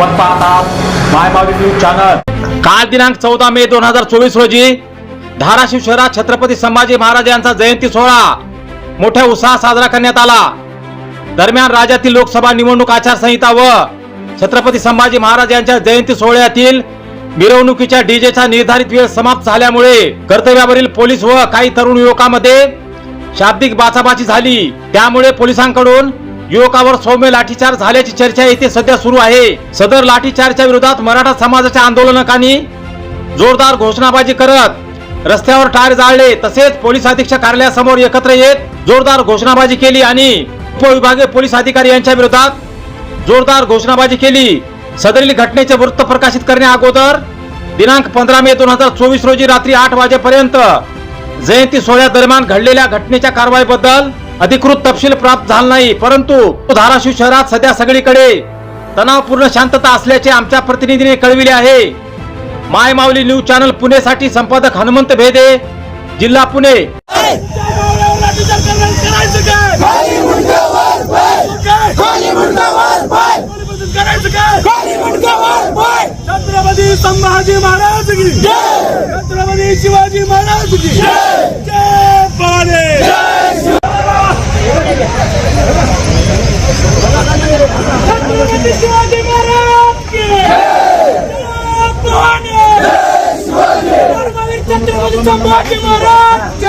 आपण पाहतात माय Mauli news channel काल दिनांक चौदा मे दोन हजार चोवीस रोजी धाराशिव शहरात छत्रपती संभाजी महाराज यांचा जयंती सोहळा मोठ्या उत्साहात साजरा करण्यात आला. दरम्यान राज्यातील लोकसभा निवडणूक आचारसंहिता व छत्रपती संभाजी महाराज यांच्या जयंती सोहळ्यातील मिरवणुकीच्या डीजेचा निर्धारित वेळ समाप्त झाल्यामुळे कर्तव्यावरील पोलीस व काही तरुण युवकांमध्ये शाब्दिक बाचाबाची झाली. त्यामुळे पोलिसांकडून युवकावर सौम्य लाठीचार झाल्याची चर्चा येथे सध्या सुरू आहे. सदर लाठीचारच्या विरोधात मराठा समाजाच्या आंदोलनकांनी जोरदार घोषणाबाजी करत रस्त्यावर टायर जाळले तसेच पोलीस अधीक्षक कार्यालयासमोर एकत्र येत जोरदार घोषणाबाजी केली आणि उपविभागीय पोलीस अधिकारी यांच्या विरोधात जोरदार घोषणाबाजी केली. सदरील घटनेचे वृत्त प्रकाशित करण्या अगोदर दिनांक पंधरा मे दोन हजार चोवीस रोजी रात्री आठ वाजेपर्यंत जयंती सोहळ्यादरम्यान घडलेल्या घटनेच्या कारवाईबद्दल अधिकृत तपशील प्राप्त झाला नाही परंतु धाराशिव शहरात सध्या सगळीकडे तणावपूर्ण शांतता असल्याचे आमच्या प्रतिनिधीने कळविले आहे. माय माऊली न्यूज चॅनल पुणेसाठी संपादक हनुमंत भेदे जिल्हा पुणे. छत्रपती संभाजी महाराज की छत्रपती शिवाजी महाराज की जय भवानी छत्रपती शिवाजी महाराज की जय भवानी धर्मवीर छत्रपती संभाजी महाराज